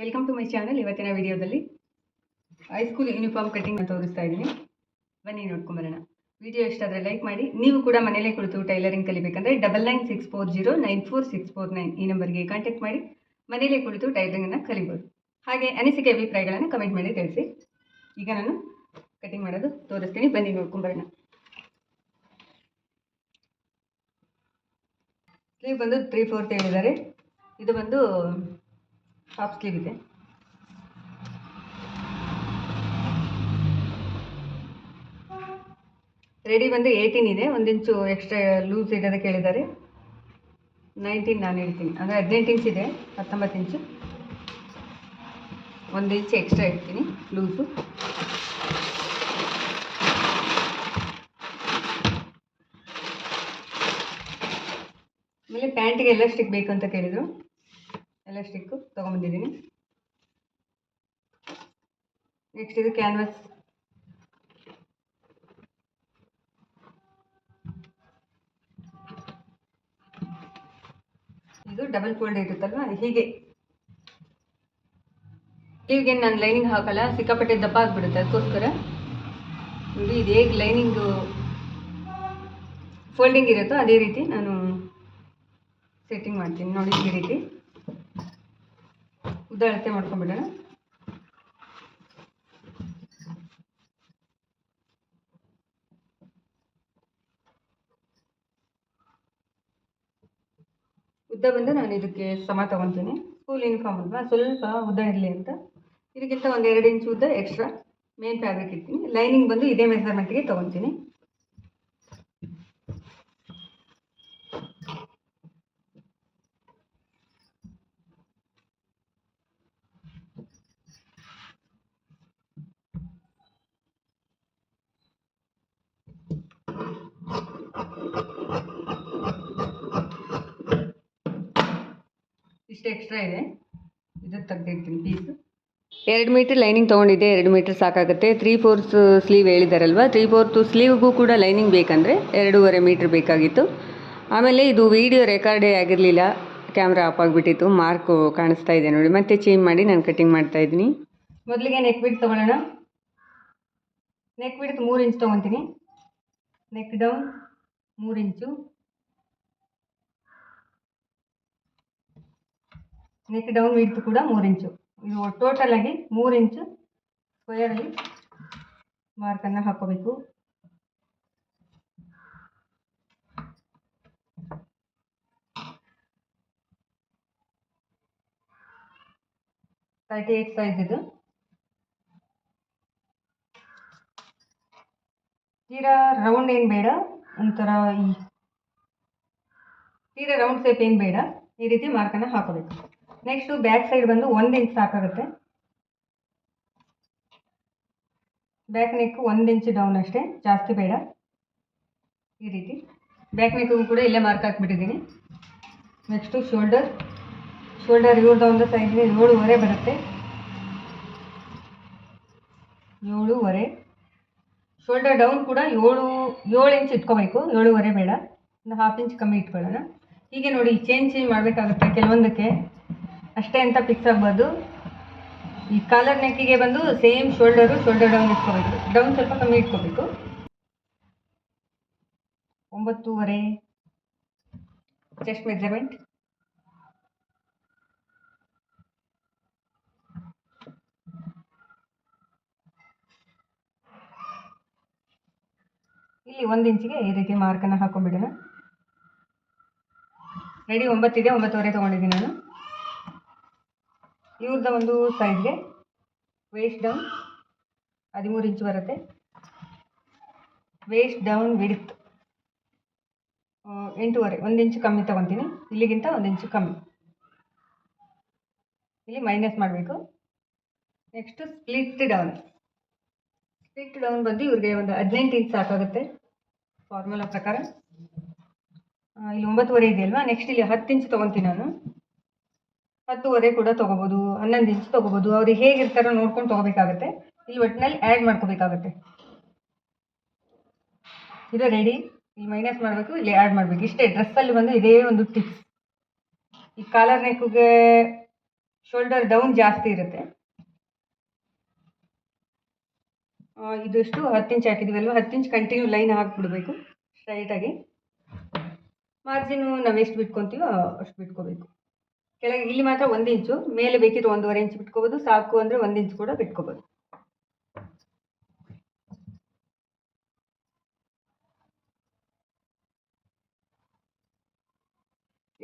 Welcome to my channel ಇವತ್ತಿನ ವಿಡಿಯೋದಲ್ಲಿ high school uniform cutting ತೋರಿಸ್ತಾ ಇದ್ದೀನಿ. ಬನ್ನಿ ನೋಡ್ಕೊಂಬರೋಣ ವಿಡಿಯೋ ಇಷ್ಟ ಆದರೆ ಲೈಕ್ ಮಾಡಿ. ನೀವು ಕೂಡ ಮನೆಯಲ್ಲೇ ಕುಳಿತು tailoring ಕಲಿಬೇಕಂದ್ರೆ double nine six four zero nine four six four nine ಈ ನಂಬರ್ಗೆ ಕಾಂಟ್ಯಾಕ್ಟ್ ಮಾಡಿ. ಮನೆಯಲ್ಲೇ ಕುಳಿತು ಟೈಲರಿಂಗನ್ನು ಕಲಿಬೋದು. ಹಾಗೆ ಅನಿಸಿಕೆ ಅಭಿಪ್ರಾಯಗಳನ್ನು ಕಮೆಂಟ್ ಮಾಡಿ ತಿಳಿಸಿ. ಈಗ ನಾನು ಕಟಿಂಗ್ ಮಾಡೋದು ತೋರಿಸ್ತೀನಿ. ಬನ್ನಿ ನೋಡ್ಕೊಂಬರೋಣ ಸ್ಲೀವ್ ಬಂದು ತ್ರೀ ಫೋರ್ತ್ ಹೇಳಿದ್ದಾರೆ. ಇದು ಬಂದು ಹಾಫ್ ಸ್ಲೀವ್ ಇದೆ. ರೆಡಿ ಬಂದು ಏಯ್ಟೀನ್ ಇದೆ. ಒಂದು ಇಂಚು ಎಕ್ಸ್ಟ್ರಾ ಲೂಸ್ ಇಡೋದಕ್ಕೆ ಹೇಳಿದ್ದಾರೆ ನೈನ್ಟೀನ್ ನಾನು ಹೇಳ್ತೀನಿ. ಅಂದರೆ ಹದಿನೆಂಟು ಇಂಚ್ ಇದೆ, ಹತ್ತೊಂಬತ್ತು ಇಂಚು ಒಂದು ಇಂಚು ಎಕ್ಸ್ಟ್ರಾ ಇಡ್ತೀನಿ ಲೂಸು ಆಮೇಲೆ ಪ್ಯಾಂಟಿಗೆ ಎಲ್ಲ ಸ್ಟಿಕ್ ಬೇಕು ಅಂತ ಕೇಳಿದರು. ಎಲಾಸ್ಟಿಕ್ಕು ತೊಗೊಂಬಂದಿದ್ದೀನಿ ನೆಕ್ಸ್ಟ್ ಇದು ಕ್ಯಾನ್ವಾಸ್ ಇದು ಡಬಲ್ ಫೋಲ್ಡ್ ಇರುತ್ತಲ್ವ? ಹೀಗೆ. ಹೀಗೆ ನಾನು ಲೈನಿಂಗ್ ಹಾಕಲ್ಲ ಸಿಕ್ಕಾಪಟ್ಟೆ ದಪ್ಪ ಆಗಿಬಿಡುತ್ತೆ ಅದಕ್ಕೋಸ್ಕರ. ನೋಡಿ, ಇದು ಹೇಗೆ ಲೈನಿಂಗು ಫೋಲ್ಡಿಂಗ್ ಇರುತ್ತೋ, ಅದೇ ರೀತಿ ನಾನು ಸೆಟ್ಟಿಂಗ್ ಮಾಡ್ತೀನಿ. ನೋಡಿ ಈ ರೀತಿ. ಉದ್ದ ಅಳತೆ ಮಾಡ್ಕೊಂಡ್ಬಿಡೋಣ. ಉದ್ದ ಬಂದು ನಾನು ಇದಕ್ಕೆ ಸಮ ತಗೊತೀನಿ. ಸ್ಕೂಲ್ ಯೂನಿಫಾರ್ಮ್ ಅಲ್ವಾ? ಸ್ವಲ್ಪ ಉದ್ದ ಇರಲಿ ಅಂತ. ಇದಕ್ಕಿಂತ ಒಂದು ಎರಡು ಇಂಚು ಉದ್ದ ಎಕ್ಸ್ಟ್ರಾ ಮೇನ್ ಫ್ಯಾಬ್ರಿಕ್ ಇರ್ತೀನಿ ಲೈನಿಂಗ್ ಬಂದು ಇದೇ ಮೆಸರ್ಮೆಂಟ್ಗೆ ತೊಗೊತೀನಿ ಇಷ್ಟು ಎಕ್ಸ್ಟ್ರಾ ಇದೆ. ಇದು ತೆಗ್ದಿರ್ತೀನಿ ಪೀಸ್ ಎರಡು ಮೀಟ್ರ್ ಲೈನಿಂಗ್ ತೊಗೊಂಡಿದ್ದೆ ಎರಡು ಮೀಟ್ರ್ ಸಾಕಾಗುತ್ತೆ. ತ್ರೀ ಫೋರ್ತ್ ಸ್ಲೀವ್ ಹೇಳಿದಾರಲ್ವ? ತ್ರೀ ಫೋರ್ತ್ ಸ್ಲೀವ್ಗೂ ಕೂಡ ಲೈನಿಂಗ್ ಬೇಕಂದರೆ ಎರಡೂವರೆ ಮೀಟ್ರ್ ಬೇಕಾಗಿತ್ತು. ಆಮೇಲೆ ಇದು ವೀಡಿಯೋ ರೆಕಾರ್ಡೇ ಆಗಿರಲಿಲ್ಲ. ಕ್ಯಾಮ್ರಾ ಆಫ್ ಆಗಿಬಿಟ್ಟಿತ್ತು. ಮಾರ್ಕು ಕಾಣಿಸ್ತಾ ಇದೆ ನೋಡಿ. ಮತ್ತೆ ಚೇಂಜ್ ಮಾಡಿ ನಾನು ಕಟಿಂಗ್ ಮಾಡ್ತಾ ಇದ್ದೀನಿ. ಮೊದಲಿಗೆ ನೆಕ್ ಬಿಡ್ ತೊಗೊಳ್ಳೋಣ. ನೆಕ್ ಬಿಡ್ತು ಮೂರು ಇಂಚ್ ತೊಗೊತೀನಿ. ನೆಕ್ ಡೌನ್ ಮೂರು ಇಂಚು ನೆಕ್ ಡೌನ್ ವಿಡ್ತ್ ಕೂಡ ಮೂರು ಇಂಚು ಇದು ಟೋಟಲ್ ಆಗಿ ಮೂರು ಇಂಚು ಸ್ಕ್ವೇರಲ್ಲಿ ಮಾರ್ಕನ್ನು ಹಾಕೋಬೇಕು ತರ್ಟಿ ಏಯ್ಟ್ ಸೈಜ್ ಇದು ತೀರಾ ರೌಂಡ್ ಏನು ಬೇಡ ಒಂಥರ ಈ ತೀರಾ ರೌಂಡ್ ಶೇಪ್ ಏನು ಬೇಡ ಈ ರೀತಿ ಮಾರ್ಕನ್ನು ಹಾಕೋಬೇಕು ನೆಕ್ಸ್ಟು ಬ್ಯಾಕ್ ಸೈಡ್ ಬಂದು ಒಂದು ಇಂಚ್ ಸಾಕಾಗುತ್ತೆ. ಬ್ಯಾಕ್ ನೆಕ್ ಒಂದು ಇಂಚ್ ಡೌನ್ ಅಷ್ಟೇ, ಜಾಸ್ತಿ ಬೇಡ. ಈ ರೀತಿ. ಬ್ಯಾಕ್ ನೆಕ್ಗೂ ಕೂಡ ಇಲ್ಲೇ ಮಾರ್ಕ್ ಹಾಕ್ಬಿಟ್ಟಿದ್ದೀನಿ. ನೆಕ್ಸ್ಟು ಶೋಲ್ಡರ್ ಶೋಲ್ಡರ್ ಇವ್ರದ್ದು ಒಂದು ಸೈಜ್ಗೆ ಏಳುವರೆ ಬರುತ್ತೆ. ಏಳುವರೆ. ಶೋಲ್ಡರ್ ಡೌನ್ ಕೂಡ ಏಳು ಏಳು ಇಂಚ್ ಇಟ್ಕೋಬೇಕು, ಏಳುವರೆ ಬೇಡ. ಒಂದು ಹಾಫ್ ಇಂಚ್ ಕಮ್ಮಿ ಇಟ್ಕೊಳ್ಳೋಣ. ಹೀಗೆ ನೋಡಿ ಚೇಂಜ್ ಚೇಂಜ್ ಮಾಡಬೇಕಾಗುತ್ತೆ ಕೆಲವೊಂದಕ್ಕೆ. ಅಷ್ಟೇ ಅಂತ ಫಿಕ್ಸ್ ಆಗ್ಬೋದು. ಈ ಕಾಲರ್ ನೆಕ್ಕಿಗೆ ಬಂದು ಸೇಮ್ ಶೋಲ್ಡರು ಶೋಲ್ಡರ್ ಡೌನ್ ಇಟ್ಕೋಬೇಕು. ಡೌನ್ ಸ್ವಲ್ಪ ಕಮ್ಮಿ ಇಟ್ಕೋಬೇಕು. ಒಂಬತ್ತೂವರೆ. ಚೆಸ್ಟ್ ಮೆಜರ್ಮೆಂಟ್ ಇಲ್ಲಿ ಒಂದು ಇಂಚಿಗೆ ಈ ರೀತಿ ಮಾರ್ಕನ್ನು ಹಾಕೊಂಡ್ಬಿಡೋಣ. ರೆಡಿ ಒಂಬತ್ತಿದೆ, ಒಂಬತ್ತುವರೆ ತೊಗೊಂಡಿದ್ದೀನಿ ನಾನು. ಇವ್ರದ್ದು ಒಂದು ಸೈಡ್ಗೆ ವೇಸ್ಟ್ ಡೌನ್ ಹದಿಮೂರು ಇಂಚ್ ಬರುತ್ತೆ. ವೇಸ್ಟ್ ಡೌನ್ ವಿಡ್ತ್ ಎಂಟೂವರೆ, ಒಂದು ಇಂಚು ಕಮ್ಮಿ ತೊಗೊತೀನಿ. ಇಲ್ಲಿಗಿಂತ ಒಂದು ಇಂಚು ಕಮ್ಮಿ. ಇಲ್ಲಿ ಮೈನಸ್ ಮಾಡಬೇಕು. Next split down split down ಬಂದು ಇವ್ರಿಗೆ ಒಂದು ಹದಿನೆಂಟು ಇಂಚ್ ಸಾಕಾಗುತ್ತೆ ಫಾರ್ಮುಲಾ ಪ್ರಕಾರ. ಇಲ್ಲಿ ಒಂಬತ್ತುವರೆ ಇದೆಯಲ್ವಾ? ನೆಕ್ಸ್ಟ್ ಇಲ್ಲಿ ಹತ್ತು ಇಂಚ್ ತೊಗೊತೀನಿ ನಾನು. ಹತ್ತುವರೆ ಕೂಡ ತೊಗೋಬೋದು, ಹನ್ನೊಂದು ಇಂಚ್ ತೊಗೋಬೋದು. ಅವ್ರಿಗೆ ಹೇಗಿರ್ತಾರೋ ನೋಡ್ಕೊಂಡು ತಗೋಬೇಕಾಗುತ್ತೆ. ಇಲ್ಲಿ ಒಟ್ಟಿನಲ್ಲಿ ಆ್ಯಡ್ ಮಾಡ್ಕೋಬೇಕಾಗತ್ತೆ. ಇದು ರೆಡಿ ಇಲ್ಲಿ ಮೈನಸ್ ಮಾಡಬೇಕು, ಇಲ್ಲಿ ಆ್ಯಡ್ ಮಾಡಬೇಕು. ಇಷ್ಟೇ ಡ್ರೆಸ್ಸಲ್ಲಿ ಬಂದು ಇದೇ ಒಂದು ಟಿಪ್ಸ್ ಈ ಕಾಲರ್ ನೆಕ್ಗೆ ಶೋಲ್ಡರ್ ಡೌನ್ ಜಾಸ್ತಿ ಇರುತ್ತೆ. ಇದಷ್ಟು ಹತ್ತು ಇಂಚ್ ಹಾಕಿದ್ದೀವಲ್ವ ಹತ್ತು ಇಂಚ್ ಕಂಟಿನ್ಯೂ ಲೈನ್ ಹಾಕ್ಬಿಡ್ಬೇಕು. ಸ್ಟ್ರೈಟಾಗಿ ಮಾರ್ಜಿನು ನಾವು ಎಷ್ಟು ಬಿಟ್ಕೊತೀವೋ ಅಷ್ಟು ಬಿಟ್ಕೋಬೇಕು. ಕೆಳಗೆ ಇಲ್ಲಿ ಮಾತ್ರ ಒಂದು ಇಂಚು, ಮೇಲೆ ಬೇಕಿದ್ರೆ ಒಂದೂವರೆ ಇಂಚ್ ಬಿಟ್ಕೋಬೋದು, ಸಾಕು ಅಂದರೆ ಒಂದು ಇಂಚ್ ಕೂಡ ಬಿಟ್ಕೋಬೋದು.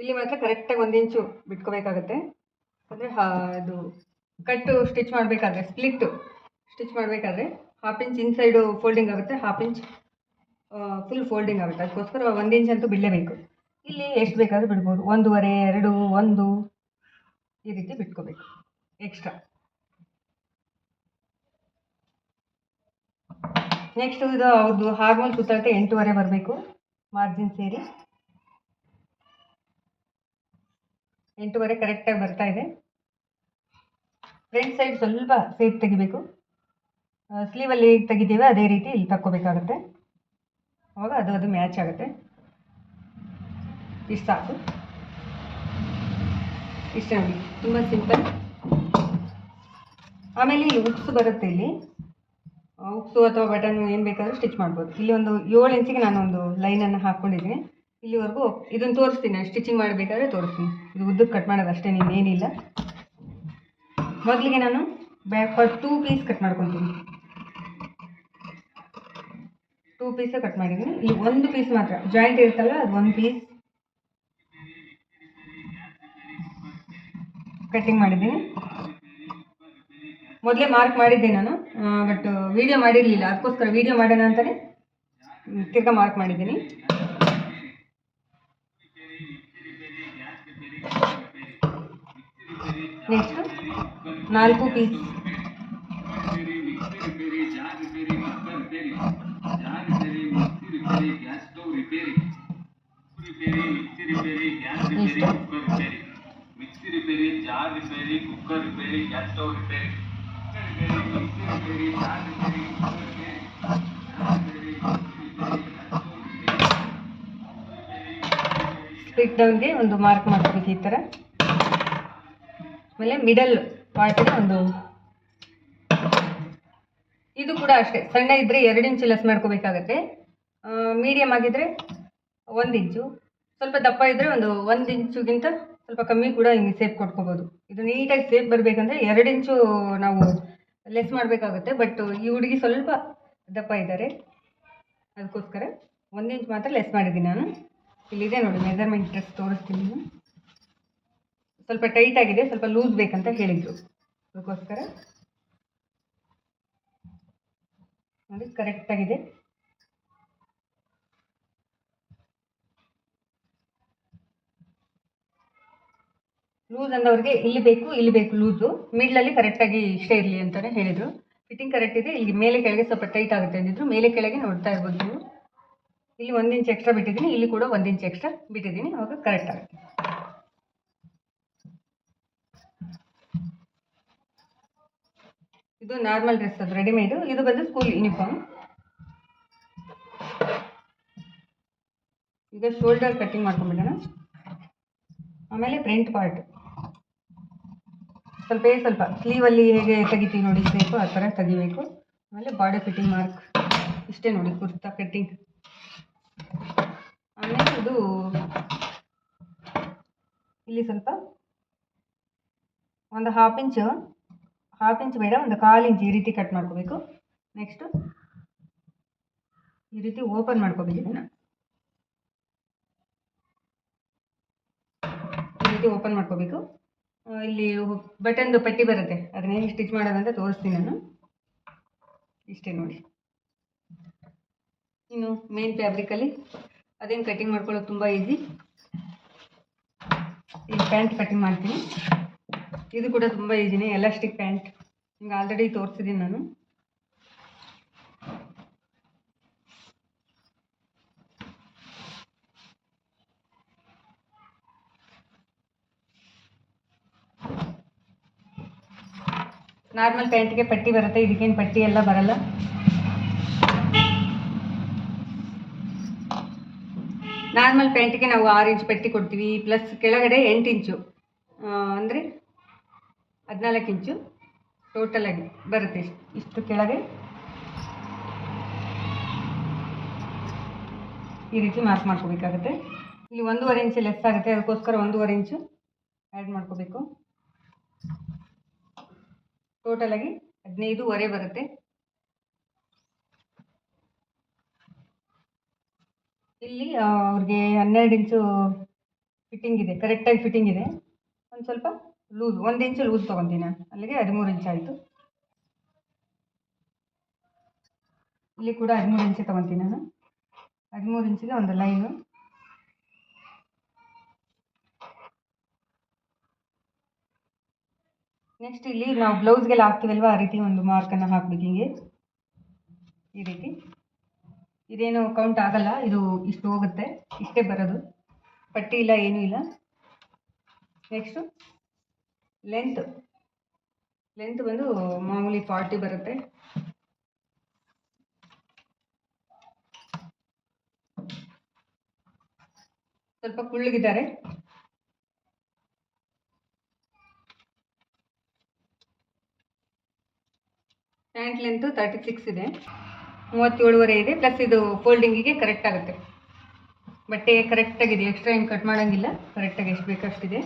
ಇಲ್ಲಿ ಮಾತ್ರ ಕರೆಕ್ಟಾಗಿ ಒಂದು ಇಂಚು ಬಿಟ್ಕೋಬೇಕಾಗತ್ತೆ. ಅಂದರೆ ಅದು ಕಟ್ಟು ಸ್ಟಿಚ್ ಮಾಡಬೇಕಾದ್ರೆ ಸ್ಪ್ಲಿಟ್ಟು ಸ್ಟಿಚ್ ಮಾಡಬೇಕಾದ್ರೆ ಹಾಫ್ ಇಂಚ್ ಇನ್ಸೈಡು ಫೋಲ್ಡಿಂಗ್ ಆಗುತ್ತೆ ಹಾಫ್ ಇಂಚ್ ಫುಲ್ ಫೋಲ್ಡಿಂಗ್ ಆಗುತ್ತೆ. ಅದಕ್ಕೋಸ್ಕರ ಒಂದು ಇಂಚ್ ಅಂತೂ ಬಿಡಲೇಬೇಕು. ಇಲ್ಲಿ ಎಷ್ಟು ಬೇಕಾದರೂ ಬಿಡ್ಬೋದು. ಒಂದೂವರೆ, ಎರಡು, ಒಂದು, ಈ ರೀತಿ ಬಿಟ್ಕೋಬೇಕು. ಎಕ್ಸ್ಟ್ರಾ ನೆಕ್ಸ್ಟ್ ಇದು ಅವ್ರದ್ದು ಹಾರ್ಮೋನ್ ಸುತ್ತಾಟ ಎಂಟೂವರೆ ಬರಬೇಕು. ಮಾರ್ಜಿನ್ ಸೇರಿ. ಎಂಟೂವರೆ ಕರೆಕ್ಟಾಗಿ ಬರ್ತಾ ಇದೆ. ಫ್ರಂಟ್ ಸೈಡ್ ಸ್ವಲ್ಪ ಸೇಪ್ ತೆಗಿಬೇಕು. ಸ್ಲೀವಲ್ಲಿ ಹೇಗೆ ತೆಗಿತೀವಿ, ಅದೇ ರೀತಿ ಇಲ್ಲಿ ತಕ್ಕೋಬೇಕಾಗುತ್ತೆ. ಅವಾಗ ಅದು ಅದು ಮ್ಯಾಚ್ ಆಗುತ್ತೆ. ಇಷ್ಟು ಸಾಕು ಇಷ್ಟೇ ನೋಡಿ ತುಂಬ ಸಿಂಪಲ್ ಆಮೇಲೆ ಇಲ್ಲಿ ಉಕ್ಸು ಬರುತ್ತೆ ಇಲ್ಲಿ. ಉಕ್ಸು ಅಥವಾ ಬಟನ್ ಏನು ಬೇಕಾದರೂ ಸ್ಟಿಚ್ ಮಾಡ್ಬೋದು. ಇಲ್ಲಿ ಒಂದು ಏಳು ಇಂಚಿಗೆ ನಾನು ಒಂದು ಲೈನನ್ನು ಹಾಕ್ಕೊಂಡಿದ್ದೀನಿ ಇಲ್ಲಿವರೆಗೂ ಇದನ್ನು ತೋರಿಸ್ತೀನಿ. ಸ್ಟಿಚಿಂಗ್ ಮಾಡಬೇಕಾದ್ರೆ ತೋರಿಸ್ತೀನಿ. ಇದು ಉದ್ದಕ್ಕೆ ಕಟ್ ಮಾಡೋದು ಅಷ್ಟೇ ಏನಿಲ್ಲ ಮೊದಲಿಗೆ ನಾನು back for two piece cut ಮಾಡ್ಕೊತೀನಿ. ಟೂ ಪೀಸೇ ಕಟ್ ಮಾಡಿದ್ದೀನಿ. ಇಲ್ಲಿ ಒಂದು ಪೀಸ್ ಮಾತ್ರ. ಜಾಯಿಂಟ್ ಇರುತ್ತಲ್ಲ, ಅದು ಒಂದು ಪೀಸ್ ಕಟ್ಟಿಂಗ್ ಮಾಡಿದ್ದೀನಿ. ಮೊದಲೇ ಮಾರ್ಕ್ ಮಾಡಿದ್ದೆ ನಾನು. ಬಟ್ ವಿಡಿಯೋ ಮಾಡಿರಲಿಲ್ಲ. ಅದಕ್ಕೋಸ್ಕರ ವಿಡಿಯೋ ಮಾಡೋಣ ಅಂತಲೇ ತಿರ್ಗಾ ಮಾರ್ಕ್ ಮಾಡಿದ್ದೀನಿ. ನೆಕ್ಸ್ಟ್ ನಾಲ್ಕು piece mixie repair jar repair cooker repair gas stove repair split ಡೌನ್ಗೆ ಒಂದು ಮಾರ್ಕ್ ಮಾಡ್ಕೋಬೇಕು ಈ ಥರ ಆಮೇಲೆ ಮಿಡಲ್ ಪಾರ್ಟಿಗೆ ಒಂದು. ಇದು ಕೂಡ ಅಷ್ಟೇ. ಸಣ್ಣ ಇದ್ದರೆ ಎರಡು ಇಂಚು ಲೆಸ್ ಮಾಡ್ಕೋಬೇಕಾಗತ್ತೆ. ಮೀಡಿಯಮ್ ಆಗಿದ್ದರೆ ಒಂದು ಇಂಚು ಸ್ವಲ್ಪ ದಪ್ಪ ಇದ್ದರೆ ಒಂದು ಒಂದು ಇಂಚುಗಿಂತ ಸ್ವಲ್ಪ ಕಮ್ಮಿ ಕೂಡ ಹಿಂಗೆ ಸೇಪ್ ಕೊಟ್ಕೋಬೋದು. ಇದು ನೀಟಾಗಿ ಸೇಪ್ ಬರಬೇಕಂದ್ರೆ ಎರಡು ಇಂಚು ನಾವು ಲೆಸ್ ಮಾಡಬೇಕಾಗುತ್ತೆ ಬಟ್ ಈ ಹುಡುಗಿ ಸ್ವಲ್ಪ ದಪ್ಪ ಇದ್ದಾರೆ. ಅದಕ್ಕೋಸ್ಕರ ಒಂದು ಇಂಚ್ ಮಾತ್ರ ಲೆಸ್ ಮಾಡಿದ್ದೀನಿ ನಾನು. ಇಲ್ಲಿದೆ ನೋಡಿ ಮೆಜರ್ಮೆಂಟ್ ಡ್ರೆಸ್ ತೋರಿಸ್ತೀನಿ ನಾನು. ಸ್ವಲ್ಪ ಟೈಟ್ ಆಗಿದೆ, ಸ್ವಲ್ಪ ಲೂಸ್ ಬೇಕಂತ ಹೇಳಿದರು. ಅದಕ್ಕೋಸ್ಕರ ನೋಡಿ ಕರೆಕ್ಟಾಗಿದೆ ಲೂಸ್ ಅಂದವ್ರಿಗೆ ಇಲ್ಲಿ ಬೇಕು ಇಲ್ಲಿ ಬೇಕು ಲೂಸು ಮಿಡ್ಲಲ್ಲಿ ಕರೆಕ್ಟಾಗಿ ಇಷ್ಟೇ ಇರಲಿ ಅಂತಲೇ ಹೇಳಿದರು. ಫಿಟ್ಟಿಂಗ್ ಕರೆಕ್ಟ್ ಇದೆ. ಇಲ್ಲಿ ಮೇಲೆ ಕೆಳಗೆ ಸ್ವಲ್ಪ ಟೈಟ್ ಆಗುತ್ತೆ ಅಂದಿದ್ರು. ಮೇಲೆ ಕೆಳಗೆ ನೋಡ್ತಾ ಇರ್ಬೋದು ನೀವು. ಇಲ್ಲಿ ಒಂದು ಇಂಚ್ ಎಕ್ಸ್ಟ್ರಾ ಬಿಟ್ಟಿದ್ದೀನಿ. ಇಲ್ಲಿ ಕೂಡ ಒಂದು ಇಂಚ್ ಎಕ್ಸ್ಟ್ರಾ ಬಿಟ್ಟಿದ್ದೀನಿ. ಅವಾಗ ಕರೆಕ್ಟ್ ಆಗುತ್ತೆ. ಇದು ನಾರ್ಮಲ್ ಡ್ರೆಸ್ ಅದು ರೆಡಿಮೇಡು ಇದು ಬಂದು ಸ್ಕೂಲ್ ಯೂನಿಫಾರ್ಮ್ ಈಗ ಶೋಲ್ಡರ್ ಕಟ್ಟಿಂಗ್ ಮಾಡ್ಕೊಂಡ್ಬಿಡೋಣ. ಆಮೇಲೆ ಪ್ರಿಂಟ್ ಪಾರ್ಟ್ ಸ್ವಲ್ಪ ಸ್ವಲ್ಪ ಸ್ಲೀವಲ್ಲಿ ಹೇಗೆ ತೆಗಿತೀವಿ ನೋಡಿ ಬೇಕು ಆ ಥರ ತೆಗಿಬೇಕು. ಆಮೇಲೆ ಬಾಡಿ ಫಿಟ್ಟಿಂಗ್ ಮಾರ್ಕ್ ಇಷ್ಟೇ ನೋಡಿ, ಕುರ್ತಾ ಕಟ್ಟಿಂಗ್ ಆಮೇಲೆ ಇದು ಇಲ್ಲಿ ಸ್ವಲ್ಪ ಒಂದು ಹಾಫ್ ಇಂಚು ಹಾಫ್ ಇಂಚ್ ಬೇಡ, ಒಂದು ಕಾಲು ಇಂಚ್ ಈ ರೀತಿ ಕಟ್ ಮಾಡ್ಕೋಬೇಕು. ನೆಕ್ಸ್ಟು ಈ ರೀತಿ ಓಪನ್ ಮಾಡ್ಕೋಬೇಕು ಇದನ್ನು. ಈ ರೀತಿ ಓಪನ್ ಮಾಡ್ಕೋಬೇಕು. ಇಲ್ಲಿ ಬಟನ್ದು ಪಟ್ಟಿ ಬರುತ್ತೆ. ಅದನ್ನ ಹೇಗೆ ಸ್ಟಿಚ್ ಮಾಡೋದಂತ ತೋರಿಸ್ತೀನಿ ನಾನು. ಇಷ್ಟೇ ನೋಡಿ. ಇನ್ನು ಮೇನ್ ಫ್ಯಾಬ್ರಿಕಲ್ಲಿ ಅದೇನು ಕಟಿಂಗ್ ಮಾಡ್ಕೊಳ್ಳೋದು ತುಂಬ ಈಸಿ ಈ ಪ್ಯಾಂಟ್ ಕಟಿಂಗ್ ಮಾಡ್ತೀನಿ. ಇದು ಕೂಡ ತುಂಬ ಈಸಿನೇ ಎಲಾಸ್ಟಿಕ್ ಪ್ಯಾಂಟ್ ನಿಮ್ಗೆ ಆಲ್ರೆಡಿ ತೋರಿಸಿದ್ದೀನಿ ನಾನು. ನಾರ್ಮಲ್ ಪ್ಯಾಂಟ್ಗೆ ಪಟ್ಟಿ ಬರುತ್ತೆ, ಇದಕ್ಕೇನು ಪಟ್ಟಿ ಎಲ್ಲ ಬರಲ್ಲ. ನಾರ್ಮಲ್ ಪ್ಯಾಂಟಿಗೆ ನಾವು ಆರು ಇಂಚ್ ಪಟ್ಟಿ ಕೊಡ್ತೀವಿ ಪ್ಲಸ್ ಕೆಳಗಡೆ ಎಂಟು ಇಂಚು. ಅಂದರೆ ಹದಿನಾಲ್ಕು ಇಂಚು ಟೋಟಲ್ ಆಗಿ ಬರುತ್ತೆ ಇಷ್ಟು ಕೆಳಗೆ. ಈ ರೀತಿ ಮಾರ್ಕ್ ಮಾಡ್ಕೋಬೇಕಾಗುತ್ತೆ. ಇಲ್ಲಿ ಒಂದೂವರೆ ಇಂಚು ಲೆಸ್ ಆಗುತ್ತೆ, ಅದಕ್ಕೋಸ್ಕರ ಒಂದೂವರೆ ಇಂಚು ಆ್ಯಡ್ ಮಾಡ್ಕೋಬೇಕು. ಟೋಟಲ್ ಆಗಿ ಹದಿನೈದುವರೆ ಬರುತ್ತೆ. ಇಲ್ಲಿ ಅವ್ರಿಗೆ ಹನ್ನೆರಡು ಇಂಚು ಫಿಟ್ಟಿಂಗ್ ಇದೆ ಕರೆಕ್ಟಾಗಿ ಫಿಟ್ಟಿಂಗ್ ಇದೆ. ಒಂದು ಸ್ವಲ್ಪ ಲೂಸ್, ಒಂದು ಇಂಚು ಲೂಸ್ ತೊಗೊತೀನಿ ನಾನು. ಅಲ್ಲಿಗೆ ಹದಿಮೂರು ಇಂಚ್ ಆಯಿತು. ಇಲ್ಲಿ ಕೂಡ ಹದಿಮೂರು ಇಂಚು ತೊಗೊತೀನಿ ನಾನು. ಹದಿಮೂರು ಇಂಚಿಗೆ ಒಂದು ಲೈನು. ನೆಕ್ಸ್ಟ್ ಇಲ್ಲಿ ನಾವು ಬ್ಲೌಸ್ಗೆಲ್ಲ ಹಾಕ್ತೀವಲ್ವ? ಆ ರೀತಿ ಒಂದು ಮಾರ್ಕನ್ನು ಹಾಕ್ಬೇಕು ಹಿಂಗೆ. ಈ ರೀತಿ. ಇದೇನು ಕೌಂಟ್ ಆಗಲ್ಲ, ಇದು ಇಷ್ಟು ಹೋಗುತ್ತೆ. ಇಷ್ಟೇ ಬರೋದು. ಪಟ್ಟಿ ಇಲ್ಲ, ಏನೂ ಇಲ್ಲ. ನೆಕ್ಸ್ಟು ಲೆಂತ್ ಲೆಂತ್ ಬಂದು ಮಾಮೂಲಿ ಫಾರ್ಟಿ ಬರುತ್ತೆ. ಸ್ವಲ್ಪ ಕುಳ್ಳಗಿದ್ದಾರೆ. ಪ್ಯಾಂಟ್ ಲೆಂತು ತರ್ಟಿ ಸಿಕ್ಸ್ ಇದೆ. ಮೂವತ್ತೇಳುವರೆ ಇದೆ. ಪ್ಲಸ್ ಇದು ಫೋಲ್ಡಿಂಗಿಗೆ ಕರೆಕ್ಟ್ ಆಗುತ್ತೆ. ಬಟ್ಟೆ ಕರೆಕ್ಟಾಗಿದೆ ಎಕ್ಸ್ಟ್ರಾ ಏನು ಕಟ್ ಮಾಡೋಂಗಿಲ್ಲ. ಕರೆಕ್ಟಾಗಿ ಎಷ್ಟು ಬೇಕು ಅಷ್ಟಿದೆ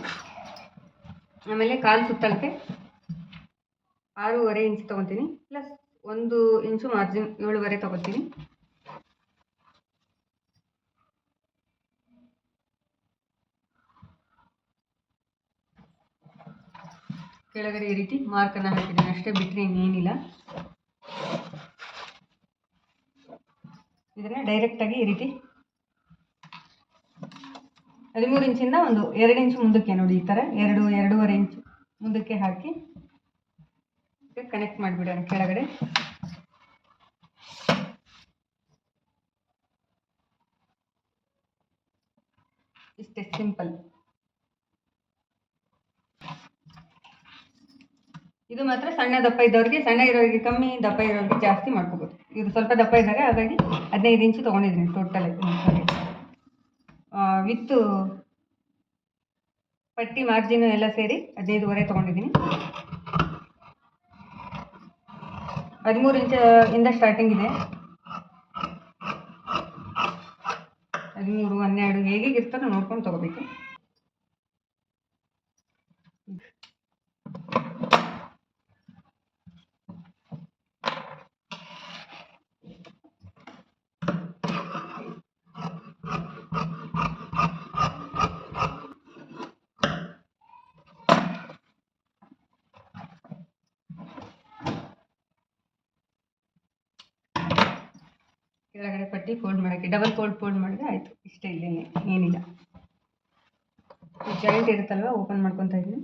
ಆಮೇಲೆ ಕಾಲು ಸುತ್ತಳತೆ ಆರೂವರೆ ಇಂಚ್ ತೊಗೊತೀನಿ. ಪ್ಲಸ್ ಒಂದು ಇಂಚು ಮಾರ್ಜಿನ್ ಏಳುವರೆ ತೊಗೊತೀನಿ. ಕೆಳಗಡೆ ಈ ರೀತಿ ಮಾರ್ಕನ್ನು ಹಾಕಿದ್ದೀನಿ. ಅಷ್ಟೇ ಬಿಟ್ಟರೆ ಇನ್ನೇನಿಲ್ಲ. ಇದನ್ನು ಡೈರೆಕ್ಟಾಗಿ ಈ ರೀತಿ ಹದಿಮೂರು ಇಂಚಿಂದ ಒಂದು ಎರಡು ಇಂಚು ಮುಂದಕ್ಕೆ ನೋಡಿ, ಈ ಥರ ಎರಡು, ಎರಡೂವರೆ ಇಂಚು ಮುಂದಕ್ಕೆ ಹಾಕಿ ಕನೆಕ್ಟ್ ಮಾಡಿಬಿಡೋಣ ಕೆಳಗಡೆ. ಇಷ್ಟೇ ಸಿಂಪಲ್ ಇದು ಮಾತ್ರ ಸಣ್ಣ ದಪ್ಪ ಇದ್ದವ್ರಿಗೆ, ಸಣ್ಣ ಇರೋರಿಗೆ ಕಮ್ಮಿ ದಪ್ಪ ಇರೋರಿಗೆ ಜಾಸ್ತಿ ಮಾಡ್ಕೋಬೋದು. ಇದು ಸ್ವಲ್ಪ ದಪ್ಪ ಇದ್ದಾರೆ ಹಾಗಾಗಿ ಹದಿನೈದು ಇಂಚು ತೊಗೊಂಡಿದ್ದೀನಿ ಟೋಟಲ್ ವಿತ್ ಪಟ್ಟಿ ಮಾರ್ಜಿನ್ ಎಲ್ಲ ಸೇರಿ ಹದಿನೈದುವರೆ ತೊಗೊಂಡಿದ್ದೀನಿ. ಹದಿಮೂರು ಇಂಚ ಇಂದ ಸ್ಟಾರ್ಟಿಂಗ್ ಇದೆ. ಹದಿಮೂರು, ಹನ್ನೆರಡು ಹೇಗೆ ಇರ್ತಾರೋ ನೋಡ್ಕೊಂಡು ತೊಗೋಬೇಕು. ಕೆಳಗಡೆ ಪಟ್ಟಿ ಫೋಲ್ಡ್ ಮಾಡೋಕ್ಕೆ ಡಬಲ್ ಫೋಲ್ಡ್ ಫೋಲ್ಡ್ ಮಾಡಿದ್ರೆ ಆಯಿತು. ಇಷ್ಟೇ, ಇಲ್ಲೇನೆ, ಏನಿಲ್ಲ. ಜಾಯಿಂಟ್ ಇರುತ್ತಲ್ವ ಓಪನ್ ಮಾಡ್ಕೊತಾ ಇದ್ದೀನಿ.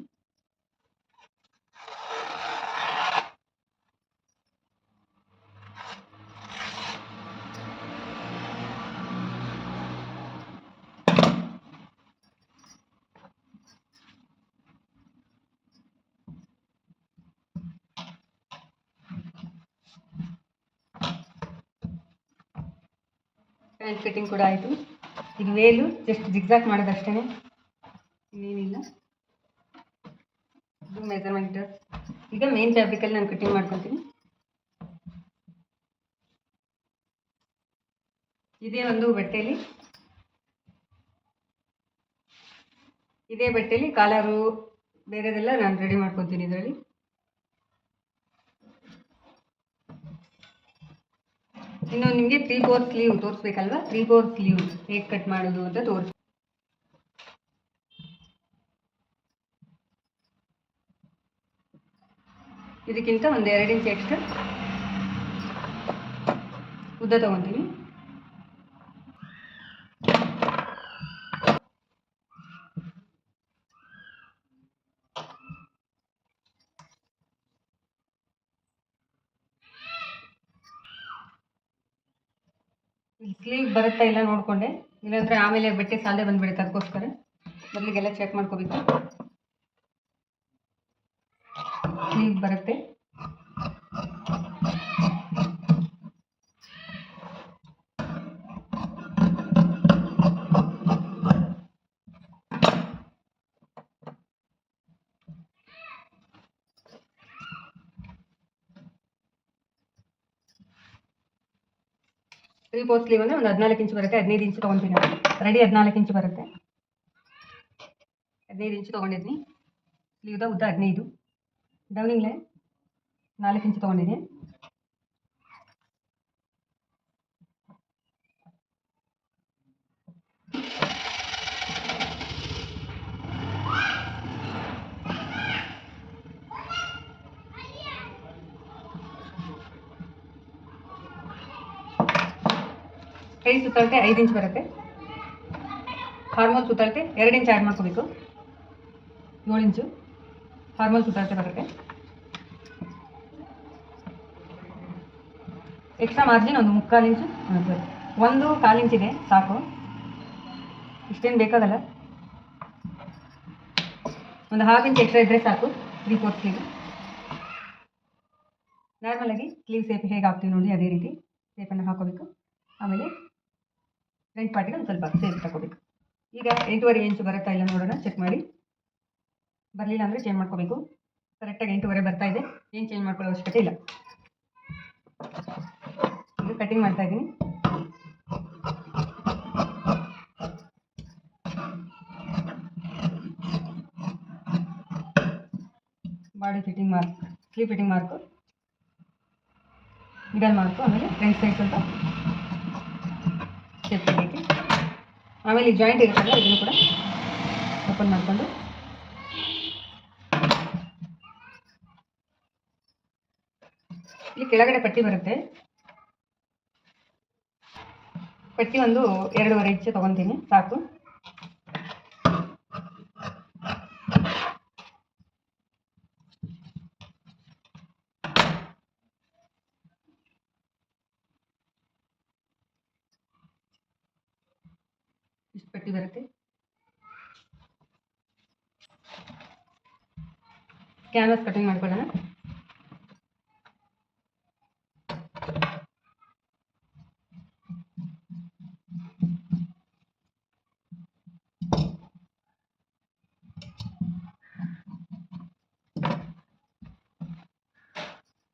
ಪ್ಯಾಂಟ್ ಫಿಟ್ಟಿಂಗ್ ಕೂಡ ಆಯಿತು. ಇದು ವೇಲು ಜಸ್ಟ್ ಜಿಗ್ಜಾಕ್ ಮಾಡೋದಷ್ಟೇ ಇನ್ನೇನಿಲ್ಲ. ಇದು ಮೆಜರ್ಮೆಂಟ್ ಈಗ ಮೇನ್ ಫ್ಯಾಬ್ರಿಕಲ್ಲಿ ನಾನು ಕಟ್ಟಿಂಗ್ ಮಾಡ್ಕೊತೀನಿ. ಇದೇ ಒಂದು ಬಟ್ಟೆಯಲ್ಲಿ ಇದೇ ಬಟ್ಟೆಯಲ್ಲಿ ಕಾಲರು ಬೇರೆದೆಲ್ಲ ನಾನು ರೆಡಿ ಮಾಡ್ಕೊತೀನಿ ಇದರಲ್ಲಿ. ಇನ್ನು ನಿಮಗೆ ತ್ರೀ ಫೋರ್ ಸ್ಲೀವ್ ತೋರಿಸ್ಬೇಕಲ್ವಾ? ತ್ರೀ ಫೋರ್ ಸ್ಲೀವ್ ಹೇಗೆ ಕಟ್ ಮಾಡೋದು ಅಂತ ತೋರಿಸ್ ಇದಕ್ಕಿಂತ ಒಂದು ಎರಡು ಇಂಚ್ ಎಕ್ಸ್ಟ್ರಾ ಉದ್ದ ತಗೊತೀನಿ. ಸ್ಲೀವ್ ಬರುತ್ತಾ ಇಲ್ಲ ನೋಡಿಕೊಂಡೆ. ಇಲ್ಲಾಂದ್ರೆ ಆಮೇಲೆ ಬಟ್ಟೆ ಸಾಲದೆ ಬಂದ್ಬಿಡುತ್ತೆ ಅದಕ್ಕೋಸ್ಕರ. ಮೊದಲಿಗೆಲ್ಲ ಚೆಕ್ ಮಾಡ್ಕೋಬೇಕು. ಸ್ಲೀವ್ ಬರುತ್ತೆ. ತ್ರೀ ಫೋರ್ ಸ್ಲೀವ್ ಅಂದರೆ ಒಂದು ಹದಿನಾಲ್ಕು ಇಂಚು ಬರುತ್ತೆ ಹದಿನೈದು ಇಂಚು ತೊಗೊತೀನಿ ರೆಡಿ ಹದಿನಾಲ್ಕು ಇಂಚು ಬರುತ್ತೆ ಹದಿನೈದು ಇಂಚು ತೊಗೊಂಡಿದ್ದೀನಿ ಸ್ಲೀವ್ದ ಉದ್ದ ಹದಿನೈದು ಡೌನಿಂಗ್ ಲೈನ್ ನಾಲ್ಕು ಇಂಚು ತೊಗೊಂಡಿದ್ದೀನಿ ಕೈ ಸುತ್ತಳತೆ ಐದು ಇಂಚ್ ಬರುತ್ತೆ. ಹಾರ್ಮೋನ್ ಸುತ್ತಳತೆ ಎರಡು ಇಂಚ್ ಆ್ಯಡ್ ಮಾಡ್ಕೋಬೇಕು. ಏಳು ಇಂಚು. ಹಾರ್ಮೋನ್ ಸುತ್ತಳತೆ ಬರುತ್ತೆ. ಎಕ್ಸ್ಟ್ರಾ ಮಾರ್ಜಿನ್ ಒಂದು ಮುಕ್ಕಾಲು ಇಂಚು. ಒಂದು ಕಾಲು ಇದೆ, ಸಾಕು. ಇಷ್ಟೇನು ಬೇಕಾಗಲ್ಲ. ಒಂದು ಹಾಫ್ ಇಂಚ್ ಎಕ್ಸ್ಟ್ರಾ ಇದ್ದರೆ ಸಾಕು. ತ್ರೀ ಫೋರ್ತ್ ಸ್ಲೀವ್ ನಾರ್ಮಲಾಗಿ ಸ್ಲೀವ್ ಸೇಪ್ ಹೇಗೆ ಹಾಕ್ತೀವಿ ನೋಡಿ, ಅದೇ ರೀತಿ ಸೇಪನ್ನು ಹಾಕೋಬೇಕು. ಆಮೇಲೆ ಫ್ರಂಟ್ ಪಾರ್ಟಿಗೆ ಒಂದು ಸ್ವಲ್ಪ ಸೇರಿ ತಗೋಬೇಕು. ಈಗ ಎಂಟೂವರೆ ಇಂಚು ಬರುತ್ತಾ ಇಲ್ಲ ನೋಡೋಣ ಚೆಕ್ ಮಾಡಿ. ಬರಲಿಲ್ಲ ಅಂದರೆ ಚೇಂಜ್ ಮಾಡ್ಕೋಬೇಕು. ಕರೆಕ್ಟಾಗಿ ಎಂಟೂವರೆ ಬರ್ತಾ ಇದೆ. ಏನು ಚೇಂಜ್ ಮಾಡ್ಕೊಳ್ಳೋ ಅವಶ್ಯಕತೆ ಇಲ್ಲ. ಇದು ಕಟಿಂಗ್ ಮಾಡ್ತಾ ಇದ್ದೀನಿ. Body fitting mark sleeve fitting mark middle mark ಆಮೇಲೆ ಫ್ರಂಟ್ ಸೈಡ್ ಸ್ವಲ್ಪ ಶೇಪ್ ತೆಗಿಯೋಕ್ಕೆ ಆಮೇಲೆ ಈ ಜಾಯಿಂಟ್ ಇರುತ್ತಲ್ಲ ಇದನ್ನು ಕೂಡ ಓಪನ್ ಮಾಡಿಕೊಂಡು ಇಲ್ಲಿ ಕೆಳಗಡೆ ಪಟ್ಟಿ ಬರುತ್ತೆ ಪಟ್ಟಿ ಒಂದು ಎರಡೂವರೆ ಇಂಚು ತೊಗೊತೀನಿ ಸಾಕು ಇಷ್ಟು ಪಟ್ಟಿ ಬರುತ್ತೆ. ಕ್ಯಾನ್ವಾಸ್ ಕಟಿಂಗ್ ಮಾಡ್ಕೊಳ್ಳೋಣ.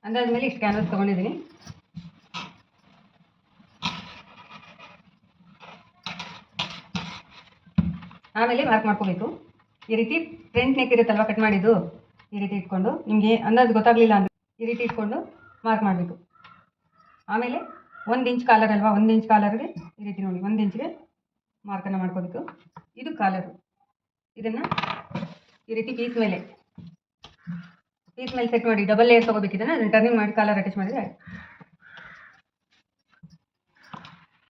ಅಂದಾದ್ಮೇಲೆ ಇಷ್ಟು ಕ್ಯಾನ್ವಾಸ್ ತೊಗೊಂಡಿದ್ದೀನಿ. ಆಮೇಲೆ ಮಾರ್ಕ್ ಮಾಡ್ಕೋಬೇಕು. ಈ ರೀತಿ ಫ್ರಂಟ್ ನೆಕ್ ಇರುತ್ತಲ್ವ ಕಟ್ ಮಾಡಿದ್ದು? ಈ ರೀತಿ ಇಟ್ಕೊಂಡು ನಿಮಗೆ ಅಂದಾಜು ಗೊತ್ತಾಗಲಿಲ್ಲ ಅಂದರೆ ಈ ರೀತಿ ಇಟ್ಕೊಂಡು ಮಾರ್ಕ್ ಮಾಡಬೇಕು. ಆಮೇಲೆ ಒಂದು ಇಂಚ್ ಕಾಲರ್ ಅಲ್ವಾ, ಒಂದು ಇಂಚ್ ಕಾಲರ್ಗೆ ಈ ರೀತಿ ನೋಡಿ, ಒಂದು ಇಂಚ್ಗೆ ಮಾರ್ಕನ್ನು ಮಾಡ್ಕೋಬೇಕು. ಇದು ಕಾಲರು ಇದನ್ನು ಈ ರೀತಿ ಪೀಸ್ ಮೇಲೆ. ಪೀಸ್ ಮೇಲೆ ಸೆಟ್ ಮಾಡಿ ಡಬಲ್ ಲೇಯರ್ ತೊಗೋಬೇಕಿದ್ದಾನೆ ಅದನ್ನು ಟರ್ನಿಂಗ್ ಮಾಡಿ ಕಾಲರ್ ಅಟ್ಯಾಚ್ ಮಾಡಿದರೆ